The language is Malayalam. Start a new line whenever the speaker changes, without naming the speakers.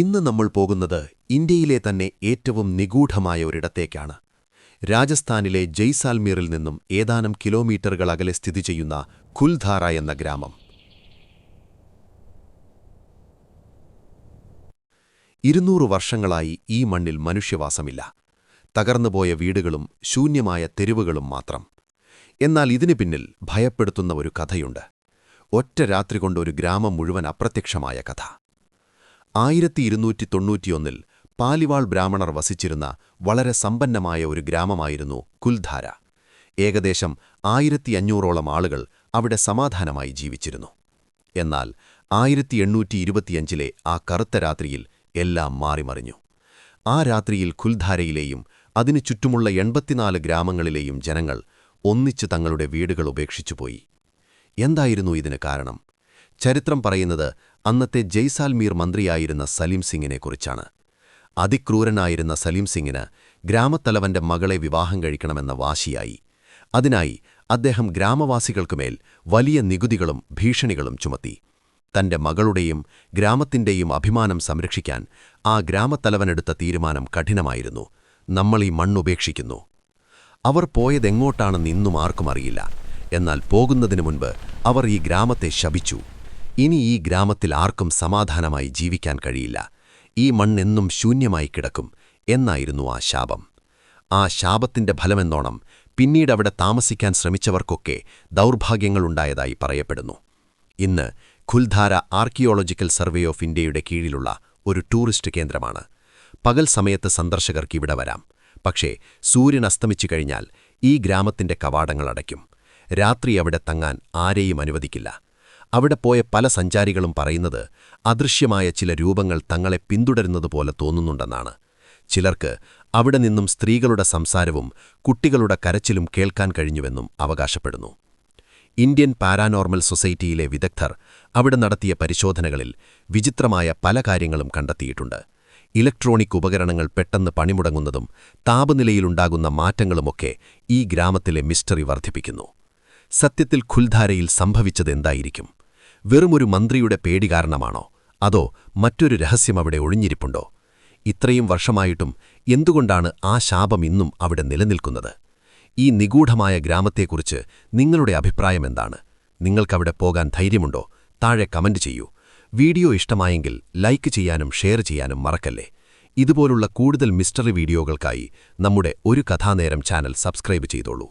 ഇന്ന് നമ്മൾ പോകുന്നത് ഇന്ത്യയിലെ തന്നെ ഏറ്റവും നിഗൂഢമായ ഒരിടത്തേക്കാണ്. രാജസ്ഥാനിലെ ജയ്സാൽമീറിൽ നിന്നും ഏതാനും കിലോമീറ്ററുകൾ അകലെ സ്ഥിതി ചെയ്യുന്ന കുൽധാര എന്ന ഗ്രാമം. ഇരുന്നൂറ് വർഷങ്ങളായി ഈ മണ്ണിൽ മനുഷ്യവാസമില്ല. തകർന്നുപോയ വീടുകളും ശൂന്യമായ തെരുവുകളും മാത്രം. എന്നാൽ ഇതിനു പിന്നിൽ ഭയപ്പെടുത്തുന്ന ഒരു കഥയുണ്ട്. ഒറ്റ രാത്രി കൊണ്ട് ഒരു ഗ്രാമം മുഴുവൻ അപ്രത്യക്ഷമായ കഥ. ആയിരത്തി ഇരുന്നൂറ്റി തൊണ്ണൂറ്റിയൊന്നിൽ പാലിവാൾ ബ്രാഹ്മണർ വസിച്ചിരുന്ന വളരെ സമ്പന്നമായ ഒരു ഗ്രാമമായിരുന്നു കുൽധാര. ഏകദേശം ആയിരത്തി അഞ്ഞൂറോളം ആളുകൾ അവിടെ സമാധാനമായി ജീവിച്ചിരുന്നു. എന്നാൽ ആയിരത്തി എണ്ണൂറ്റി ഇരുപത്തിയഞ്ചിലെ ആ കറുത്ത രാത്രിയിൽ എല്ലാം മാറിമറിഞ്ഞു. ആ രാത്രിയിൽ ഖുൽധാരയിലെയും അതിനു ചുറ്റുമുള്ള എൺപത്തിനാല് ഗ്രാമങ്ങളിലെയും ജനങ്ങൾ ഒന്നിച്ച് തങ്ങളുടെ വീടുകൾ ഉപേക്ഷിച്ചുപോയി. എന്തായിരുന്നു ഇതിന് കാരണം? ചരിത്രം പറയുന്നത് അന്നത്തെ ജയ്സാൽമീർ മന്ത്രിയായിരുന്ന സലീം സിംഗിനെക്കുറിച്ചാണ് അതിക്രൂരനായിരുന്ന സലീം സിംഗിന് ഗ്രാമത്തലവന്റെ മകളെ വിവാഹം കഴിക്കണമെന്ന വാശിയായി. അതിനായി അദ്ദേഹം ഗ്രാമവാസികൾക്കുമേൽ വലിയ നികുതികളും ഭീഷണികളും ചുമത്തി. തന്റെ മകളുടെയും ഗ്രാമത്തിന്റെയും അഭിമാനം സംരക്ഷിക്കാൻ ആ ഗ്രാമത്തലവനെടുത്ത തീരുമാനം കഠിനമായിരുന്നു. നമ്മൾ ഈ മണ്ണുപേക്ഷിക്കുന്നു അവർ പോയതെങ്ങോട്ടാണെന്ന് ഇന്നും ആർക്കും അറിയില്ല. എന്നാൽ പോകുന്നതിനു മുൻപ് അവർ ഈ ഗ്രാമത്തെ ശപിച്ചു. ഇനി ഈ ഗ്രാമത്തിൽ ആർക്കും സമാധാനമായി ജീവിക്കാൻ കഴിയില്ല. ഈ മണ്ണെന്നും ശൂന്യമായി കിടക്കും എന്നായിരുന്നു ആ ശാപം. ആ ശാപത്തിന്റെ ഫലമെന്നോണം പിന്നീടവിടെ താമസിക്കാൻ ശ്രമിച്ചവർക്കൊക്കെ ദൗർഭാഗ്യങ്ങളുണ്ടായതായി പറയപ്പെടുന്നു. ഇന്ന് ഖുൽധാര ആർക്കിയോളജിക്കൽ സർവേ ഓഫ് ഇന്ത്യയുടെ കീഴിലുള്ള ഒരു ടൂറിസ്റ്റ് കേന്ദ്രമാണ്. പകൽ സമയത്ത് സന്ദർശകർക്ക് ഇവിടെ വരാം. പക്ഷേ സൂര്യൻ അസ്തമിച്ചു കഴിഞ്ഞാൽ ഈ ഗ്രാമത്തിന്റെ കവാടങ്ങൾ അടയ്ക്കും. രാത്രി അവിടെ തങ്ങാൻ ആരെയും അനുവദിക്കില്ല. അവിടെ പോയ പല സഞ്ചാരികളും പറയുന്നത് അദൃശ്യമായ ചില രൂപങ്ങൾ തങ്ങളെ പിന്തുടരുന്നത് പോലെ തോന്നുന്നുണ്ടെന്നാണ്. ചിലർക്ക് അവിടെ നിന്നും സ്ത്രീകളുടെ സംസാരവും കുട്ടികളുടെ കരച്ചിലും കേൾക്കാൻ കഴിഞ്ഞുവെന്നും അവകാശപ്പെടുന്നു. ഇന്ത്യൻ പാരാനോർമൽ സൊസൈറ്റിയിലെ വിദഗ്ധർ അവിടെ നടത്തിയ പരിശോധനകളിൽ വിചിത്രമായ പല കാര്യങ്ങളും കണ്ടെത്തിയിട്ടുണ്ട്. ഇലക്ട്രോണിക് ഉപകരണങ്ങൾ പെട്ടെന്ന് പണിമുടങ്ങുന്നതും താപനിലയിലുണ്ടാകുന്ന മാറ്റങ്ങളുമൊക്കെ ഈ ഗ്രാമത്തിലെ മിസ്റ്ററി വർദ്ധിപ്പിക്കുന്നു. സത്യത്തിൽ ഖുൽധാരയിൽ സംഭവിച്ചതെന്തായിരിക്കും? വെറുമൊരു മന്ത്രിയുടെ പേടി കാരണമാണോ? അതോ മറ്റൊരു രഹസ്യം അവിടെ ഒഴിഞ്ഞിരിപ്പുണ്ടോ? ഇത്രയും വർഷമായിട്ടും എന്തുകൊണ്ടാണ് ആ ശാപം ഇന്നും അവിടെ നിലനിൽക്കുന്നത്? ഈ നിഗൂഢമായ ഗ്രാമത്തെക്കുറിച്ച് നിങ്ങളുടെ അഭിപ്രായം എന്താണ്? നിങ്ങൾക്കവിടെ പോകാൻ ധൈര്യമുണ്ടോ? താഴെ കമന്റ് ചെയ്യൂ. വീഡിയോ ഇഷ്ടമായെങ്കിൽ ലൈക്ക് ചെയ്യാനും ഷെയർ ചെയ്യാനും മറക്കല്ലേ. ഇതുപോലുള്ള കൂടുതൽ മിസ്റ്ററി വീഡിയോകൾക്കായി നമ്മുടെ ഒരു കഥാനേരം ചാനൽ സബ്സ്ക്രൈബ് ചെയ്തോളൂ.